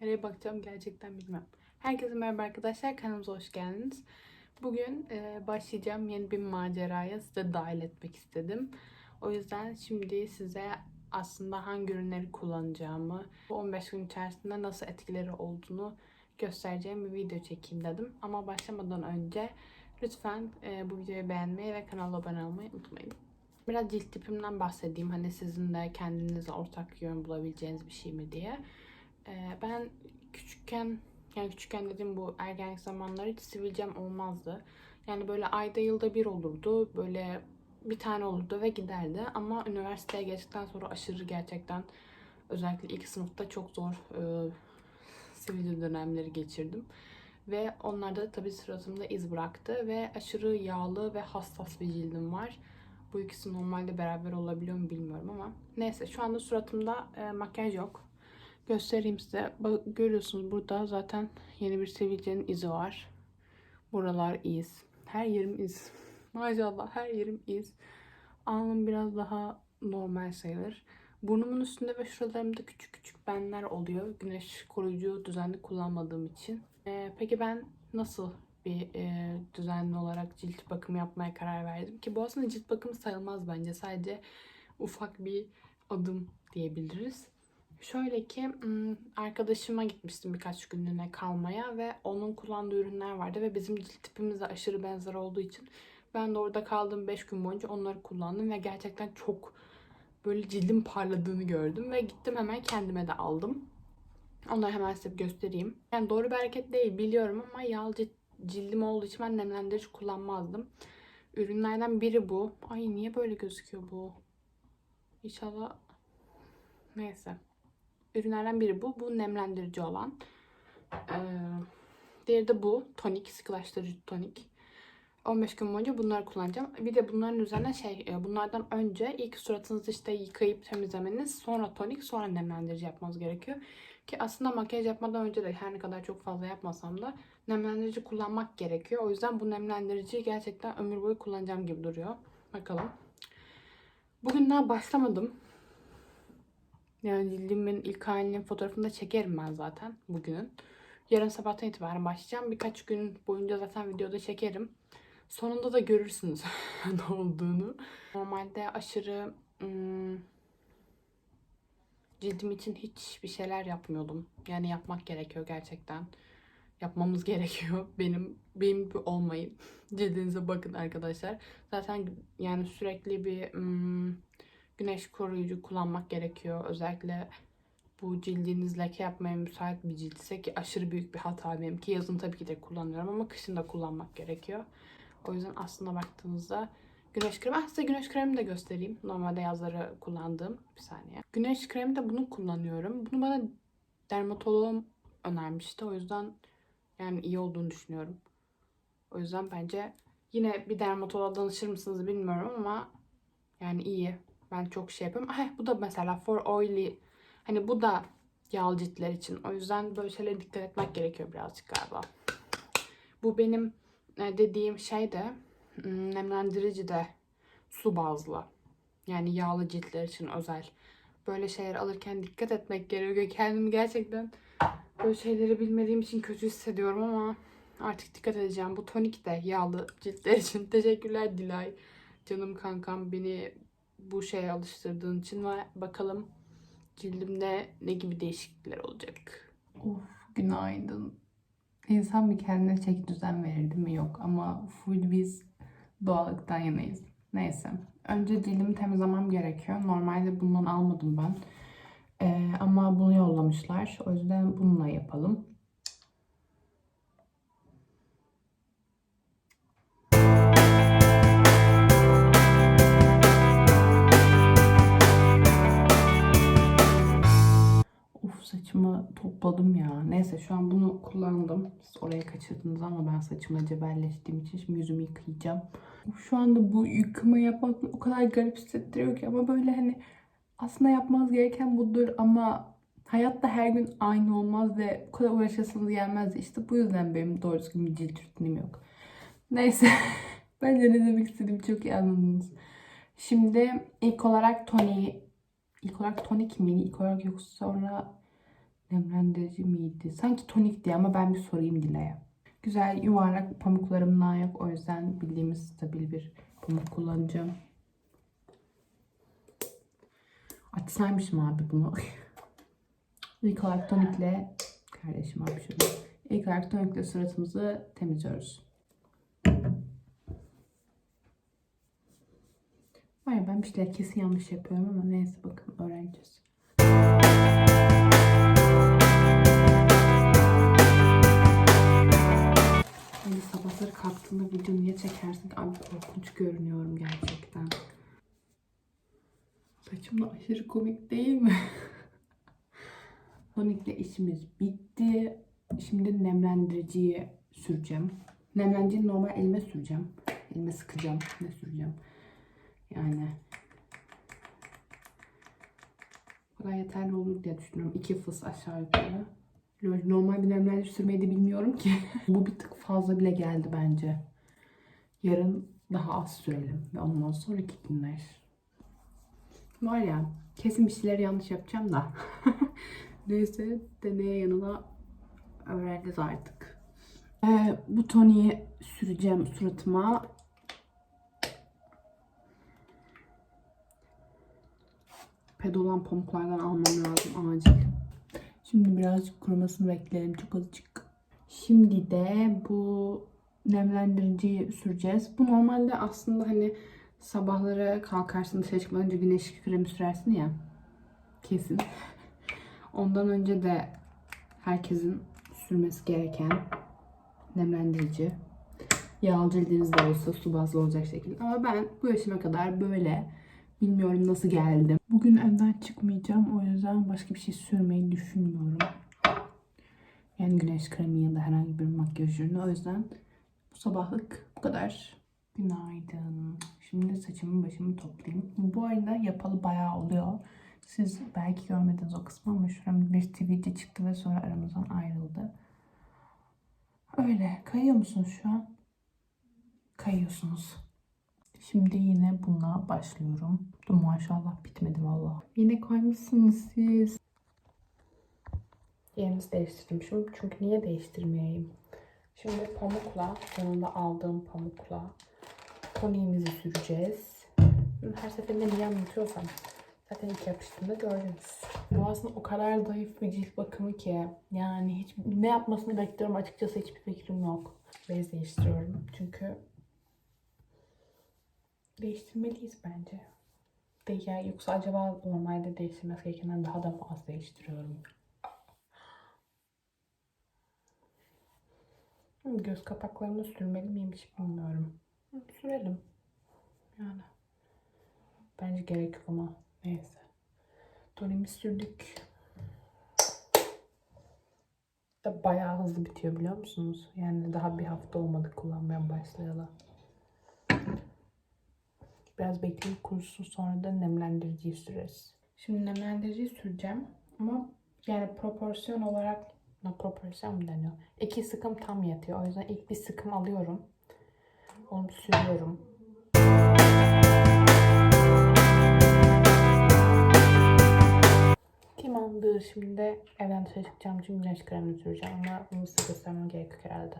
Nereye bakacağım gerçekten bilmem. Herkese merhaba arkadaşlar. Kanalımıza hoş geldiniz. Bugün e, başlayacağım yeni bir maceraya size dahil etmek istedim. O yüzden şimdi size aslında hangi ürünleri kullanacağımı, bu 15 gün içerisinde nasıl etkileri olduğunu göstereceğim bir video çekeyim dedim. Ama başlamadan önce lütfen e, bu videoyu beğenmeyi ve kanala abone olmayı unutmayın. Biraz cilt tipimden bahsedeyim. Hani sizin de kendinize ortak yön bulabileceğiniz bir şey mi diye. Ee, ben küçükken yani küçükken dediğim bu ergenlik zamanları hiç sivilcem olmazdı. Yani böyle ayda yılda bir olurdu. Böyle bir tane olurdu ve giderdi. Ama üniversiteye geçtikten sonra aşırı gerçekten özellikle ilk sınıfta çok zor e, sivilce dönemleri geçirdim. Ve onlarda da tabii suratımda iz bıraktı ve aşırı yağlı ve hassas bir cildim var. Bu ikisi normalde beraber olabiliyor mu bilmiyorum ama. Neyse şu anda suratımda e, makyaj yok. Göstereyim size. Görüyorsunuz burada zaten yeni bir sivilcenin izi var. Buralar iz. Her yerim iz. Maşallah her yerim iz. Alnım biraz daha normal sayılır. Burnumun üstünde ve şuralarımda küçük küçük benler oluyor. Güneş koruyucu düzenli kullanmadığım için. Ee, peki ben nasıl bir e, düzenli olarak cilt bakımı yapmaya karar verdim ki bu aslında cilt bakımı sayılmaz bence. Sadece ufak bir adım diyebiliriz. Şöyle ki arkadaşıma gitmiştim birkaç günlüğüne kalmaya ve onun kullandığı ürünler vardı ve bizim cilt tipimize aşırı benzer olduğu için ben de orada kaldığım 5 gün boyunca onları kullandım ve gerçekten çok böyle cildim parladığını gördüm ve gittim hemen kendime de aldım. Onları hemen size göstereyim. Yani doğru bir hareket değil biliyorum ama yağlı cildim olduğu için ben nemlendirici kullanmazdım. Ürünlerden biri bu. Ay niye böyle gözüküyor bu? İnşallah neyse. Ürünlerden biri bu. Bu nemlendirici olan. Ee, diğeri de bu. Tonik. Sıkılaştırıcı tonik. 15 gün boyunca bunları kullanacağım. Bir de bunların üzerine şey, e, bunlardan önce ilk suratınızı işte yıkayıp temizlemeniz, sonra tonik, sonra nemlendirici yapmanız gerekiyor. Ki aslında makyaj yapmadan önce de her ne kadar çok fazla yapmasam da nemlendirici kullanmak gerekiyor. O yüzden bu nemlendiriciyi gerçekten ömür boyu kullanacağım gibi duruyor. Bakalım. Bugün daha başlamadım. Yani cildimin ilk halinin fotoğrafını da çekerim ben zaten bugünün. Yarın sabahtan itibaren başlayacağım. Birkaç gün boyunca zaten videoda çekerim. Sonunda da görürsünüz ne olduğunu. Normalde aşırı ım, cildim için hiç bir şeyler yapmıyordum. Yani yapmak gerekiyor gerçekten. Yapmamız gerekiyor. Benim benim gibi olmayın. Cildinize bakın arkadaşlar. Zaten yani sürekli bir ım, güneş koruyucu kullanmak gerekiyor. Özellikle bu cildiniz leke yapmaya müsait bir ciltse ki aşırı büyük bir hata benim ki yazın tabii ki de kullanıyorum ama kışın da kullanmak gerekiyor. O yüzden aslında baktığınızda güneş kremi. Ah, size güneş kremi de göstereyim. Normalde yazları kullandığım. Bir saniye. Güneş kremi de bunu kullanıyorum. Bunu bana dermatoloğum önermişti. O yüzden yani iyi olduğunu düşünüyorum. O yüzden bence yine bir dermatoloğa danışır mısınız bilmiyorum ama yani iyi. Ben çok şey yapıyorum. Ay, bu da mesela for oily. Hani bu da yağlı ciltler için. O yüzden böyle şeylere dikkat etmek gerekiyor birazcık galiba. Bu benim e, dediğim şey de hmm, nemlendirici de su bazlı. Yani yağlı ciltler için özel. Böyle şeyler alırken dikkat etmek gerekiyor. Kendimi gerçekten böyle şeyleri bilmediğim için kötü hissediyorum ama artık dikkat edeceğim. Bu tonik de yağlı ciltler için. Teşekkürler Dilay. Canım kankam beni bu şeye alıştırdığın için ve bakalım cildimde ne gibi değişiklikler olacak. Of günaydın. İnsan bir kendine çek düzen verir değil mi? Yok ama full biz doğallıktan yanayız. Neyse. Önce cildimi temizlemem gerekiyor. Normalde bundan almadım ben. Ee, ama bunu yollamışlar. O yüzden bununla yapalım. Saçımı topladım ya. Neyse şu an bunu kullandım. Siz oraya kaçırdınız ama ben saçımla cebelleştiğim için şimdi yüzümü yıkayacağım. Şu anda bu yıkama yapmak o kadar garip hissettiriyor ki ama böyle hani aslında yapmanız gereken budur ama hayatta her gün aynı olmaz ve bu kadar uğraşasınız gelmez. İşte bu yüzden benim doğru düzgün bir cilt rutinim yok. Neyse. Bence ne demek istediğimi çok iyi anladınız. Şimdi ilk olarak toniği ilk olarak tonik mi? İlk olarak yoksa sonra Nemlendirici miydi? Sanki tonikti ama ben bir sorayım Dile'ye. Güzel yuvarlak pamuklarımdan yok. O yüzden bildiğimiz stabil bir pamuk kullanacağım. Açsaymışım abi bunu. İlk olarak tonikle kardeşim abi şöyle. İlk olarak tonikle suratımızı temizliyoruz. Var ya ben bir şeyler kesin yanlış yapıyorum ama neyse bakın öğreneceğiz. Hani sabahları kalktığında video niye çekersin? Abi korkunç görünüyorum gerçekten. Saçım da aşırı komik değil mi? Tonikle işimiz bitti. Şimdi nemlendiriciyi süreceğim. Nemlendiriciyi normal elime süreceğim. Elime sıkacağım. Ne süreceğim? Yani bu yeterli olur diye düşünüyorum. İki fıs aşağı yukarı. Normal nemlendirici sürmeyi de bilmiyorum ki. bu bir tık fazla bile geldi bence. Yarın daha az sürelim. Ve ondan sonraki günler. Var ya kesin bir şeyler yanlış yapacağım da. Neyse deneye yanına öğreneceğiz artık. Ee, bu toniği süreceğim suratıma. Ped olan pamuklardan almam lazım acil. Şimdi birazcık kurumasını bekleyelim çok azıcık. Şimdi de bu nemlendiriciyi süreceğiz. Bu normalde aslında hani sabahları kalkarsın dışarı çıkmadan önce güneş kremi sürersin ya. Kesin. Ondan önce de herkesin sürmesi gereken nemlendirici. Yağlı cildiniz de olsa su bazlı olacak şekilde. Ama ben bu yaşıma kadar böyle bilmiyorum nasıl geldim. Bugün evden çıkmayacağım. O yüzden başka bir şey sürmeyi düşünmüyorum. Yani güneş kremi ya da herhangi bir makyaj ürünü. O yüzden bu sabahlık bu kadar. Günaydın. Şimdi saçımı başımı toplayayım. Bu arada yapalı bayağı oluyor. Siz belki görmediniz o kısmı ama şuram bir TV'de çıktı ve sonra aramızdan ayrıldı. Öyle. Kayıyor musunuz şu an? Kayıyorsunuz. Şimdi yine bununla başlıyorum. Dur maşallah bitmedi valla. Yine kaymışsınız siz. Yerinizi değiştirdim şimdi. Çünkü niye değiştirmeyeyim? Şimdi pamukla, sonunda aldığım pamukla toniğimizi süreceğiz. Her seferinde niye anlatıyorsam zaten ilk yapıştığında gördünüz. Bu aslında o kadar zayıf bir cilt bakımı ki yani hiç ne yapmasını bekliyorum açıkçası hiçbir fikrim yok. Bez değiştiriyorum çünkü değiştirmeliyiz bence. De ya yoksa acaba normalde değiştirmesi gerekenden daha da mı az değiştiriyorum? Göz kapaklarını sürmeli miyim hiç bilmiyorum. Sürelim. Yani. Bence gerek yok ama neyse. Tonimi sürdük. Da bayağı hızlı bitiyor biliyor musunuz? Yani daha bir hafta olmadı kullanmaya başlayalı. Biraz bekleyip kurusun sonra da nemlendiriciyi süreriz. Şimdi nemlendiriciyi süreceğim ama yani proporsiyon olarak ne proporsiyon mu deniyor? İki sıkım tam yatıyor. O yüzden ilk bir sıkım alıyorum. Onu sürüyorum. Tamamdır. Şimdi de evden dışarı çıkacağım için güneş kremini süreceğim ama bunu size göstermem gerekiyor herhalde.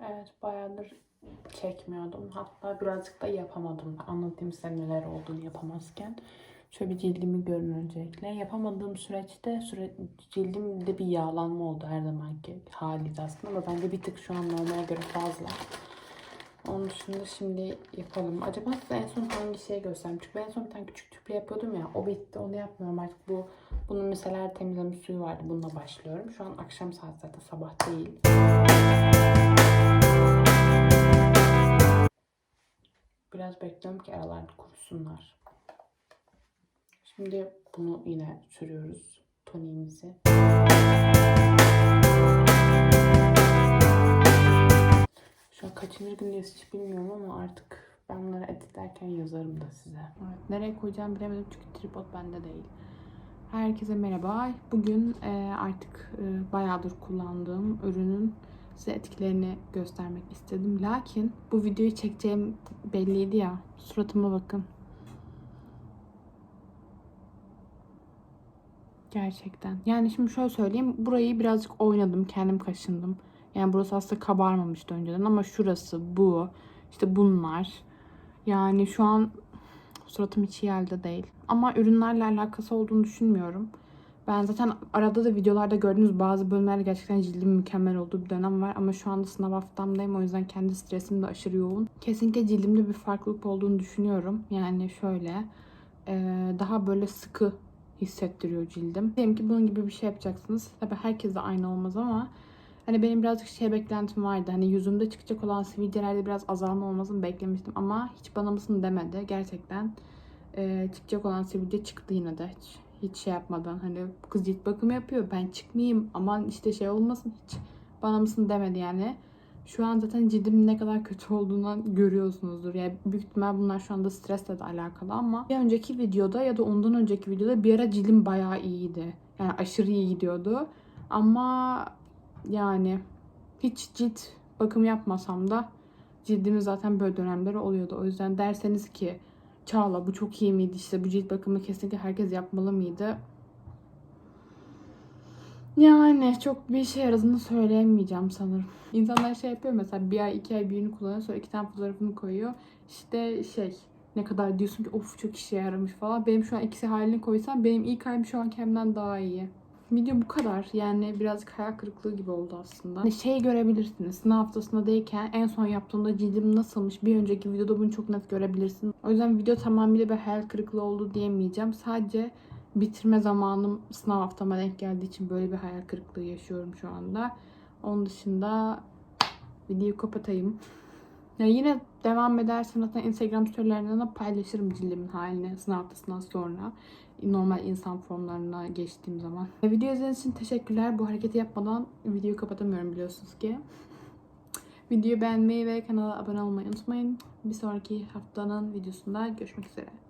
Evet bayağıdır çekmiyordum. Hatta birazcık da yapamadım. Anlatayım size neler olduğunu yapamazken. Şöyle bir cildimi görün öncelikle. Yapamadığım süreçte süre, cildimde bir yağlanma oldu her zamanki haliydi aslında. Ama bence bir tık şu an normale göre fazla. Onun dışında şimdi yapalım. Acaba size en son hangi şeye göstereyim? Çünkü ben en son bir tane küçük tüple yapıyordum ya. O bitti. Onu yapmıyorum artık. Bu bunun mesela temizleme suyu vardı. Bununla başlıyorum. Şu an akşam saat zaten sabah değil. Biraz bekliyorum ki aralarda kurusunlar. Şimdi bunu yine sürüyoruz. Toniğimizi. Şu an kaçıncı gündeyiz hiç bilmiyorum ama artık ben bunları editlerken yazarım da size. Evet, nereye koyacağımı bilemedim çünkü tripod bende değil. Herkese merhaba. Bugün e, artık e, bayağıdır kullandığım ürünün size etkilerini göstermek istedim. Lakin bu videoyu çekeceğim belliydi ya. Suratıma bakın. Gerçekten. Yani şimdi şöyle söyleyeyim. Burayı birazcık oynadım. Kendim kaşındım. Yani burası aslında kabarmamıştı önceden ama şurası, bu, işte bunlar. Yani şu an suratım hiç iyi halde değil. Ama ürünlerle alakası olduğunu düşünmüyorum. Ben zaten arada da videolarda gördüğünüz bazı bölümlerde gerçekten cildim mükemmel olduğu bir dönem var. Ama şu anda sınav haftamdayım. O yüzden kendi stresim de aşırı yoğun. Kesinlikle cildimde bir farklılık olduğunu düşünüyorum. Yani şöyle eee, daha böyle sıkı hissettiriyor cildim. Diyelim ki bunun gibi bir şey yapacaksınız. Tabii herkes de aynı olmaz ama hani benim birazcık şey beklentim vardı. Hani yüzümde çıkacak olan sivilcelerde biraz azalma olmasını beklemiştim ama hiç bana mısın demedi. Gerçekten eee, çıkacak olan sivilce çıktı yine de hiç hiç şey yapmadan hani kız cilt bakımı yapıyor ben çıkmayayım aman işte şey olmasın hiç bana mısın demedi yani. Şu an zaten cildim ne kadar kötü olduğunu görüyorsunuzdur. Yani büyük ihtimal bunlar şu anda stresle de alakalı ama bir önceki videoda ya da ondan önceki videoda bir ara cildim bayağı iyiydi. Yani aşırı iyi gidiyordu. Ama yani hiç cilt bakım yapmasam da cildimin zaten böyle dönemleri oluyordu. O yüzden derseniz ki Çağla bu çok iyi miydi işte bu cilt bakımı kesinlikle herkes yapmalı mıydı? Yani çok bir işe yaradığını söyleyemeyeceğim sanırım. İnsanlar şey yapıyor mesela bir ay iki ay birini kullanıyor sonra iki tane fotoğrafını koyuyor. İşte şey ne kadar diyorsun ki of çok işe yaramış falan. Benim şu an ikisi halini koysam benim ilk ayım şu an kendimden daha iyi. Video bu kadar. Yani birazcık hayal kırıklığı gibi oldu aslında. Hani şey görebilirsiniz. Sınav haftasında değilken en son yaptığımda cildim nasılmış bir önceki videoda bunu çok net görebilirsin. O yüzden video tamamıyla bir hayal kırıklığı oldu diyemeyeceğim. Sadece bitirme zamanım sınav haftama denk geldiği için böyle bir hayal kırıklığı yaşıyorum şu anda. Onun dışında videoyu kapatayım. Ya yine devam edersem zaten Instagram storylerinden de paylaşırım cildimin halini sınav haftasından sonra. Normal insan formlarına geçtiğim zaman. Video izlediğiniz için teşekkürler. Bu hareketi yapmadan videoyu kapatamıyorum biliyorsunuz ki. Videoyu beğenmeyi ve kanala abone olmayı unutmayın. Bir sonraki haftanın videosunda görüşmek üzere.